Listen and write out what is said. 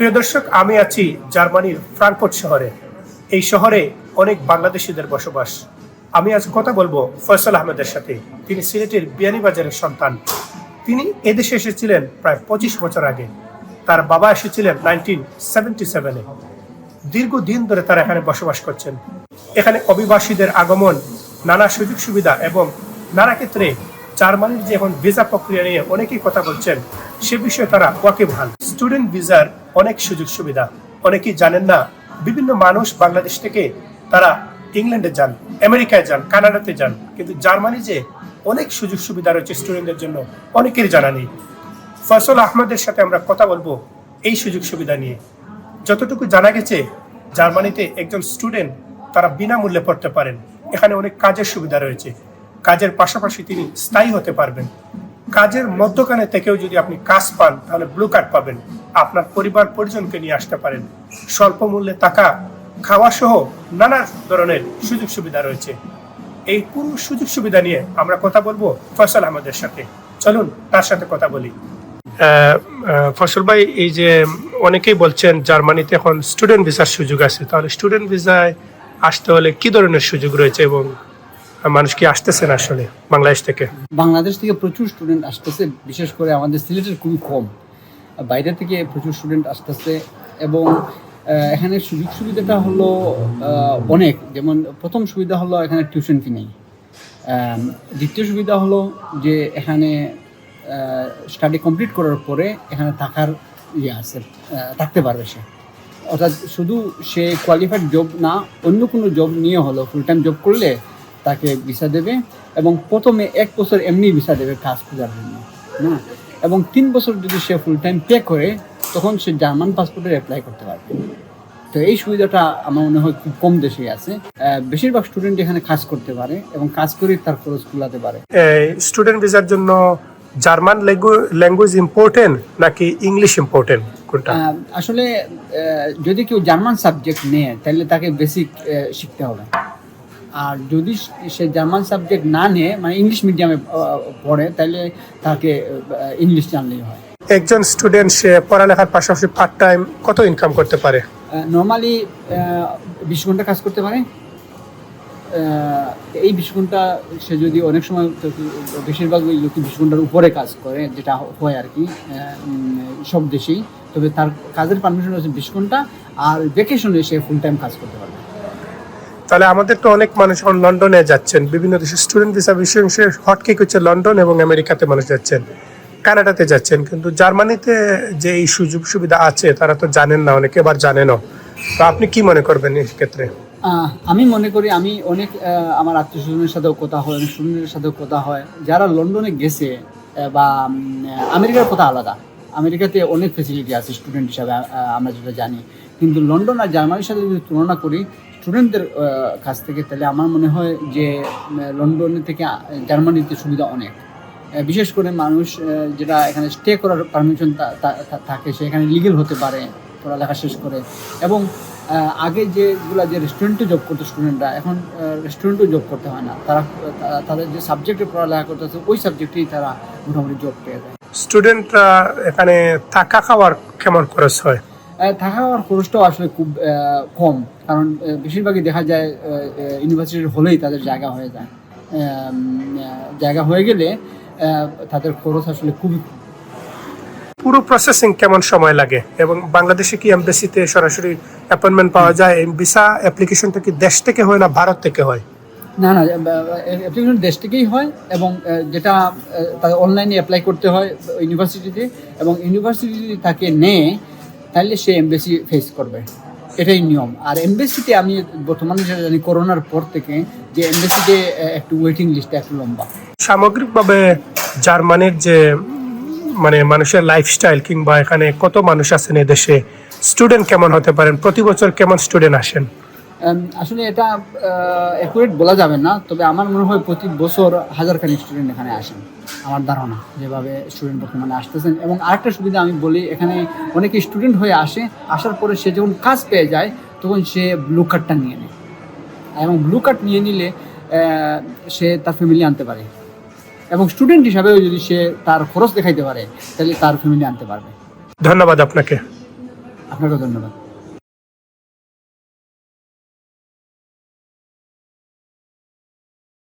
প্রিয় দর্শক, আমি আছি জার্মানির ফ্রাঙ্কফুর্ট শহরে। এই শহরে অনেক বাংলাদেশিদের বসবাস। আমি আজ কথা বলব ফয়সাল আহমেদের সাথে। তিনি সিলেটের বিয়ানীবাজারের সন্তান। তিনি এদেশে এসেছিলেন প্রায় পঁচিশ বছর আগে। তার বাবা এসেছিলেন নাইনটিন সেভেন্টি সেভেনে। দীর্ঘদিন ধরে তারা এখানে বসবাস করছেন। এখানে অভিবাসীদের আগমন, নানা সুযোগ সুবিধা এবং নানা ক্ষেত্রে জার্মানির যে এখন ভিসা প্রক্রিয়া নিয়ে অনেকেই কথা বলছেন সে বিষয়ে তারা ওয়াকিবহাল স্টুডেন্ট ভিসার অনেক সুযোগ সুবিধা। অনেকেই জানেন না, বিভিন্ন মানুষ বাংলাদেশ থেকে তারা ইংল্যান্ডে যান, আমেরিকায় যান, কানাডাতে যান। কিন্তু জার্মানি যে অনেক সুযোগ সুবিধা রয়েছে স্টুডেন্টদের জন্য, অনেকের জানা নেই। ফসল আহমদের সাথে আমরা কথা বলব এই সুযোগ সুবিধা নিয়ে। যতটুকু জানা গেছে, জার্মানিতে একজন স্টুডেন্ট তারা বিনামূল্যে পড়তে পারেন। এখানে অনেক কাজের সুবিধা রয়েছে। কাজের পাশাপাশি তিনি স্থায়ী হতে পারবেন। কাজের মধ্যখানে থেকেও যদি আপনি কাজ পান, তাহলে ব্লু কার্ড পাবেন। আপনার পরিবার পরিজনকে নিয়ে আসতে পারেন। স্বল্প মূল্যে টাকা খাওয়া সহ নানা ধরনের সুযোগ সুবিধা রয়েছে। এই পুরো সুযোগ সুবিধা নিয়ে আমরা কথা বলব ফসল আহমদের সাথে। চলুন, তার সাথে কথা বলি। ফসল ভাই, এই যে অনেকেই বলছেন জার্মানিতে এখন স্টুডেন্ট ভিসার সুযোগ আছে। তাহলে স্টুডেন্ট ভিসায় আসতে হলে কি ধরনের সুযোগ রয়েছে এবং মানুষ কি আসতেছেন আসলে বাংলাদেশ থেকে? বাংলাদেশ থেকে প্রচুর স্টুডেন্ট আসতেছে, বিশেষ করে আমাদের সিলেটের খুবই কম। বাইরে থেকে প্রচুর স্টুডেন্ট আসতেছে এবং এখানে সুযোগ সুবিধাটা হলো অনেক। যেমন প্রথম সুবিধা হলো এখানে টিউশন ফি নেই। দ্বিতীয় সুবিধা হলো যে এখানে স্টাডি কমপ্লিট করার পরে এখানে থাকার ইয়ে আছে থাকতে পারবে সে। অর্থাৎ শুধু সে কোয়ালিফাইড জব না, অন্য কোনো জব নিয়ে হলো ফুল টাইম জব করলে তাকে ভিসা দেবে এবং প্রথমে এক বছর এমনি ভিসা দেবে কাজ খোঁজার জন্য না? এবং তিন বছর যদি সে ফুল টাইম পে করে তখন সে জার্মান পাসপোর্টের অ্যাপ্লাই করতে পারবে। তো এই সুবিধাটা আমার মনে হয় খুব কম দেশেই আছে। বেশিরভাগ স্টুডেন্ট এখানে কাজ করতে পারে এবং কাজ করে তার খরচ কুলাতে পারে। স্টুডেন্ট ভিসার জন্য জার্মান ল্যাঙ্গুয়েজ ইম্পর্টেন্ট নাকি ইংলিশ ইম্পর্টেন্ট কোনটা? আসলে যদি কেউ জার্মান সাবজেক্ট নেয় তাহলে তাকে বেসিক শিখতে হবে। আর যদি সে জার্মান সাবজেক্ট না নেয় মানে ইংলিশ মিডিয়ামে পড়ে তাহলে তাকে ইংলিশ জানলেই হয়। একজন স্টুডেন্ট সে পড়ালেখার পাশাপাশি পার্ট টাইম কত ইনকাম করতে পারে? নর্মালি বিশ ঘণ্টা কাজ করতে পারে। এই বিশ ঘণ্টা সে যদি অনেক সময় বেশিরভাগ ওই লোক বিশ ঘণ্টার উপরে কাজ করে যেটা হয় আর কি সব দেশেই। তবে তার কাজের পারমিশন হচ্ছে বিশ ঘণ্টা আর ভ্যাকেশনে সে ফুল টাইম কাজ করতে পারবে। তাহলে আমাদের তো অনেক মানুষ এখন লন্ডনে যাচ্ছেন। বিভিন্ন দেশের স্টুডেন্ট ভিসা বিশেষ হটকেক হচ্ছে লন্ডন এবং আমেরিকাতে মানুষ যাচ্ছেন, কানাডাতে যাচ্ছেন। কিন্তু জার্মানিতে যে এই সুযোগ সুবিধা আছে, তারা তো জানেন না, অনেকে আবার জানেনও। তো আপনি কি মনে করবেন এই ক্ষেত্রে? আমি মনে করি, আমি অনেক আমার আত্মীয় স্বজনের সাথেও কথা হয় অনেক স্টুডেন্টের সাথেও কথা হয়। যারা লন্ডনে গেছে বা আমেরিকার কথা আলাদা। আমেরিকাতে অনেক ফেসিলিটি আছে স্টুডেন্ট হিসাবে আমরা যেটা জানি। কিন্তু লন্ডন আর জার্মানির সাথে যদি তুলনা করি স্টুডেন্টদের কাছ থেকে তাহলে আমার মনে হয় যে উম, লন্ডনের থেকে জার্মানিতে সুবিধা অনেক। বিশেষ করে মানুষ যেটা এখানে স্টে করার পারমিশন থাকে সে এখানে লিগেল হতে পারে পড়ালেখা শেষ করে। এবং আগে যেগুলো যে রেস্টুরেন্টে জব করতো স্টুডেন্টরা এখন রেস্টুরেন্টেও জব করতে হয় না। তারা তাদের যে সাবজেক্টে পড়ালেখা করতেছে ওই সাবজেক্টেই তারা মোটামুটি জব পেয়ে যায়। স্টুডেন্টরা এখানে থাকা খাওয়ার কেমন খরচ হয়? থাকা খাওয়ার খরচটাও আসলে খুব কম। কারণ বেশিরভাগই দেখা যায় ইউনিভার্সিটির হলেই তাদের জায়গা হয়ে যায়। জায়গা হয়ে গেলে তাদের খরচ আসলে খুবই পুরো প্রসেসিং কেমন সময় লাগে? এবং বাংলাদেশে কি এমবেসিতে সরাসরি অ্যাপয়েন্টমেন্ট পাওয়া যায়? এই ভিসা অ্যাপ্লিকেশনটা কি দেশ থেকে হয় না ভারত থেকে হয়? না না অ্যাপ্লিকেশন দেশ থেকেই হয় এবং যেটা তাদের অনলাইনে অ্যাপ্লাই করতে হয় ইউনিভার্সিটিতে এবং ইউনিভার্সিটি যদি তাকে নেয় তাহলে সে এমবেসি ফেস করবে। এটাই নিয়ম। আর এমবেসিতে আমি বর্তমানে যেটা জানি করোনার পর থেকে যে এমবেসিতে একটু ওয়েটিং লিস্ট একটু লম্বা। সামগ্রিকভাবে জার্মানির যে মানে মানুষের লাইফস্টাইল কিংবা এখানে কত মানুষ আছেন এদেশে স্টুডেন্ট কেমন হতে পারেন? প্রতি বছর কেমন স্টুডেন্ট আসেন? আসলে এটা অ্যাকুরেট বলা যাবে না তবে আমার মনে হয় প্রতি বছর হাজার খানিক স্টুডেন্ট এখানে আসেন। আমার ধারণা যেভাবে স্টুডেন্ট বর্তমানে আসতেছেন। এবং আরেকটা সুবিধা আমি বলি এখানে অনেকে স্টুডেন্ট হয়ে আসে আসার পরে সে যখন কাজ পেয়ে যায় তখন সে ব্লু কার্ডটা নিয়ে নেয়। এবং ব্লু কার্ড নিয়ে নিলে সে তার ফ্যামিলি আনতে পারে। এবং স্টুডেন্ট হিসাবেও যদি সে তার খরচ দেখাইতে পারে তাহলে তার ফ্যামিলি আনতে পারবে। ধন্যবাদ আপনাকে। আপনাকেও ধন্যবাদ।